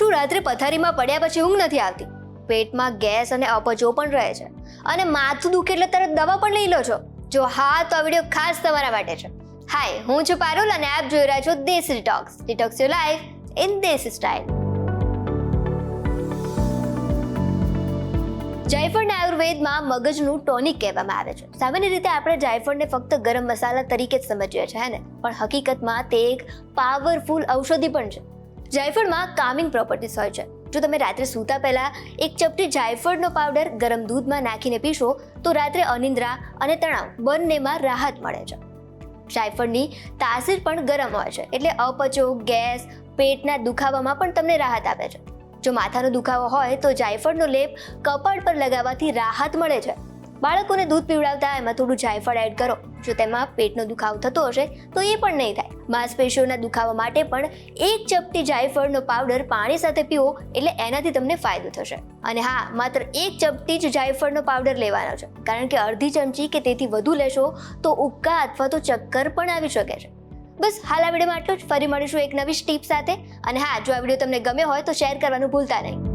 શું રાત્રે પથારીમાં પડ્યા પછી ઊંઘ નથી આવતી? પેટમાં ગેસ અને અપચો પણ રહે છે. અને માથું દુખે એટલે તરત દવા પણ લઈ લો છો. જો હા, તો આ વીડિયો ખાસ તમારા માટે છે. હાય હું છું પારુલ અને આપ જોઈ રહ્યા છો Desh detox detox your life in desh style જાયફળને આયુર્વેદમાં મગજનું ટોનિક કહેવામાં આવે છે. સામાન્ય રીતે આપણે જાયફળને ફક્ત ગરમ મસાલા તરીકે જ સમજીએ છીએ, હે ને? પણ હકીકતમાં તે એક પાવરફુલ ઔષધિ પણ છે. જાયફળમાં કામિંગ પ્રોપર્ટીસ હોય છે. જો તમે રાત્રે સૂતા પહેલા એક ચપટી જાયફળનો પાવડર ગરમ દૂધમાં નાખીને પીશો, તો રાત્રે અનિદ્રા અને તણાવ બંનેમાં રાહત મળે છે. જાયફળની તાસીર પણ ગરમ હોય છે, એટલે અપચો, ગેસ, પેટના દુખાવામાં પણ તમને રાહત આપે છે. જો માથાનો દુખાવો હોય, તો જાયફળનો લેપ કપાળ પર લગાવવાથી રાહત મળે છે. બાળકોને દૂધ પીવડાવતા એમાં થોડું જાયફળ એડ કરો. જો તેમાં પેટનો દુખાવો થતો હશે, તો એ પણ નહીં થાય. માંસપેશીઓના દુખાવા માટે પણ એક ચપટી જાયફળનો પાવડર પાણી સાથે પીવો એટલે એનાથી તમને ફાયદો થશે. અને હા, માત્ર એક ચપટી જ જાયફળનો પાવડર લેવાનો છે. કારણ કે અડધી ચમચી કે તેથી વધુ લેશો, તો ઉબકા અથવા તો ચક્કર પણ આવી શકે છે. બસ, હાલ આ વિડીયોમાં આટલું જ. ફરી મળીશું એક નવી ટીપ સાથે. અને હા, જો આ વીડિયો તમને ગમ્યો હોય તો શેર કરવાનું ભૂલતા નહીં.